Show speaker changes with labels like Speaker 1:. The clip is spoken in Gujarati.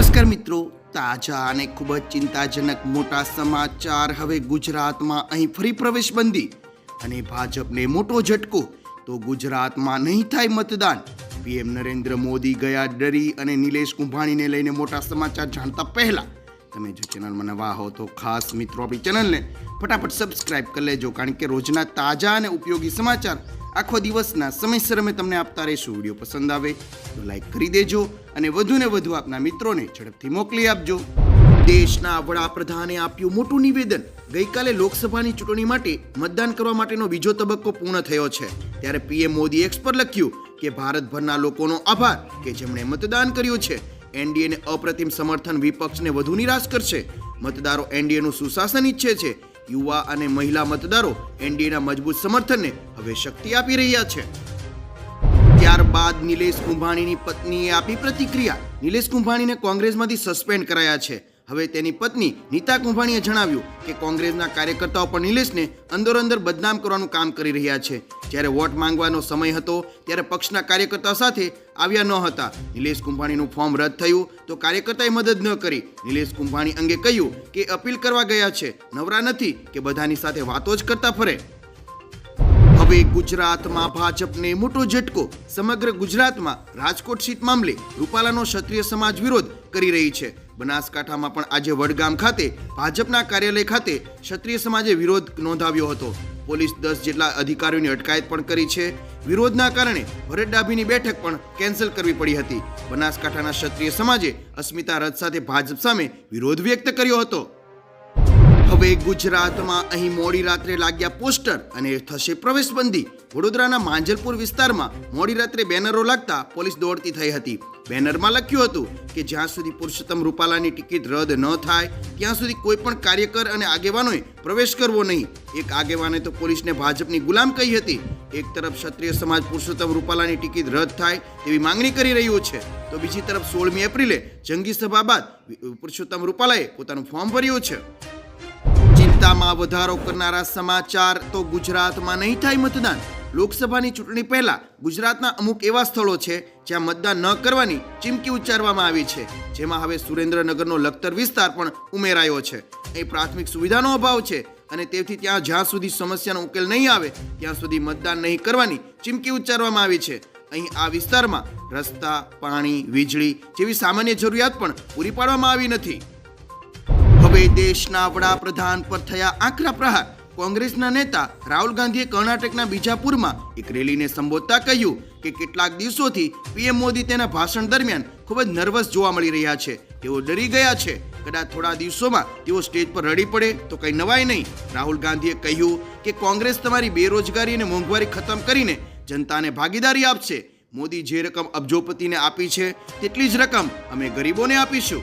Speaker 1: નમસ્કાર મિત્રો, તાજા અને ખૂબ જ ચિંતાજનક મોટા સમાચાર હવે ગુજરાતમાં અહીં ફરી પ્રવેશબંધી અને ભાજપને મોટો ઝટકો, તો ગુજરાતમાં નહીં થાય મતદાન. પીએમ નરેન્દ્ર મોદી ગયા ડરી અને નિલેશ કુંભાણીને લઈને મોટા સમાચાર જાણતા પહેલા તમે જો ચેનલમાં નવા હો તો ખાસ મિત્રો આપણી ચેનલને ફટાફટ સબસ્ક્રાઇબ કરી લેજો, કારણ કે રોજના તાજા અને ઉપયોગી સમાચાર આખો દિવસના સમયસર અમે તમને આપતા રહીશું. વીડિયો પસંદ આવે તો લાઈક કરી દેજો અને વધુને વધુ આપના મિત્રોને ઝડપથી મોકલી આપજો. દેશના વડાપ્રધાને આપ્યું મોટું નિવેદન. ગઈકાલે લોકસભાની ચૂંટણી માટે મતદાન કરવા માટેનો બીજો તબક્કો પૂર્ણ થયો છે. ત્યારે પીએમ મોદી એક્સ પર લખ્યું કે ભારતભરના લોકોનો આભાર કે જેમણે મતદાન કર્યું છે. એનડીએને અપ્રતિમ સમર્થન વિપક્ષને વધુ નિરાશ કરશે. મતદારો એનડીએનું સુશાસન ઈચ્છે છે. યુવા અને મહિલા મતદારો એનડીએના મજબૂત સમર્થનને હવે શક્તિ આપી રહ્યા છે. ત્યારબાદ નિલેશ કુંભાણીની પત્નીએ આપી પ્રતિક્રિયા. નિલેશ કુંભાણીને કોંગ્રેસમાંથી સસ્પેન્ડ કરાયા છે. હવે તેની પત્ની નીતા કુંભાણીએ જણાવ્યું કે કોંગ્રેસના કાર્યકર્તાઓ પણ નિલેશને અંદરોઅંદર બદનામ કરવાનું કામ કરી રહ્યા છે. જ્યારે વોટ માંગવાનો સમય હતો, ત્યારે પક્ષના કાર્યકર્તાઓ સાથે આવ્યા ન હતા. નિલેશ કુંભાણીનું ફોર્મ રદ થયું તો કાર્યકર્તાએ મદદ ન કરી. નિલેશ કુંભાણી અંગે કહ્યું કે અપીલ કરવા ગયા છે. નવરા નથી કે બધાની સાથે વાતો જ કરતા ફરે. હવે ગુજરાતમાં ભાજપને મોટો ઝટકો. સમગ્ર ગુજરાતમાં રાજકોટ સીટ મામલે રૂપાલાનો ક્ષત્રિય સમાજ વિરોધ કરી રહી છે. બનાસકાંઠામાં પણ આજે વડગામ ખાતે ભાજપના કાર્યાલય ખાતે ક્ષત્રિય સમાજે વિરોધ નોંધાવ્યો હતો. પોલીસ દસ જેટલા અધિકારીઓની અટકાયત પણ કરી છે. વિરોધના કારણે ભરત ડાભીની બેઠક પણ કેન્સલ કરવી પડી હતી. બનાસકાંઠાના ક્ષત્રિય સમાજે અસ્મિતા રથ સાથે ભાજપ સામે વિરોધ વ્યક્ત કર્યો હતો. હવે ગુજરાતમાં અહીં મોડી રાત્રે લાગ્યા પોસ્ટર અને થશે પ્રવેશબંધી. વડોદરાના માંજલપુર વિસ્તારમાં મોડી રાત્રે બેનરો લાગતા પોલીસ દોડતી થઈ હતી. બેનરમાં લખ્યું હતું કે જ્યાં સુધી પુરુષોત્તમ રૂપાલાની ટિકિટ રદ ન થાય, ત્યાં સુધી કોઈ પણ કાર્યકર અને આગેવાનોએ પ્રવેશ કરવો નહીં. એક આગેવાને તો પોલીસને ભાજપની ગુલામ કહી હતી. એક તરફ ક્ષત્રિય સમાજ પુરુષોત્તમ રૂપાલાની ટિકિટ રદ થાય તેવી માંગણી કરી રહ્યું છે. તો બીજી તરફ સોળમી એપ્રિલે જંગી સભા બાદ પુરુષોત્તમ રૂપાલાએ પોતાનું ફોર્મ ભર્યું છે. ચિંતામાં વધારો કરનારા સમાચાર તો ગુજરાતમાં નહીં થાય મતદાન. લોકસભાની ચૂંટણી પહેલા ગુજરાતના અમુક એવા સ્થળો છે જ્યાં મતદાન ન કરવાની ચીમકી ઉચ્ચારવામાં આવી છે. જેમાં હવે સુરેન્દ્રનગરનો લખતર વિસ્તાર પણ ઉમેરાયો છે. અહીં પ્રાથમિક સુવિધાનો અભાવ છે અને તેથી ત્યાં જ્યાં સુધી સમસ્યાનો ઉકેલ નહીં આવે, ત્યાં સુધી મતદાન નહીં કરવાની ચીમકી ઉચ્ચારવામાં આવી છે. અહીં આ વિસ્તારમાં રસ્તા, પાણી, વીજળી જેવી સામાન્ય જરૂરિયાત પણ પૂરી પાડવામાં આવી નથી. હવે દેશના વડાપ્રધાન પર થયા આકરા પ્રહાર. કોંગ્રેસના નેતા રાહુલ ગાંધીએ કર્ણાટકના બીજાપુરમાં એક રેલીને સંબોધતા કહ્યું કે કેટલાક દિવસોથી પીએમ મોદી તેના ભાષણ દરમિયાન ખૂબ જ નર્વસ જોવા મળી રહ્યા છે. તેઓ ડરી ગયા છે. કદાચ થોડા દિવસોમાં તેઓ સ્ટેજ પર રડી પડે તો કંઈ નવાય નહીં. રાહુલ ગાંધીએ કહ્યું કે કોંગ્રેસ તમારી બેરોજગારી અને મોંઘવારી ખતમ કરીને જનતાને ભાગીદારી આપશે. મોદી જે રકમ અબજોપતિને આપી છે, તેટલી જ રકમ અમે ગરીબોને આપીશું.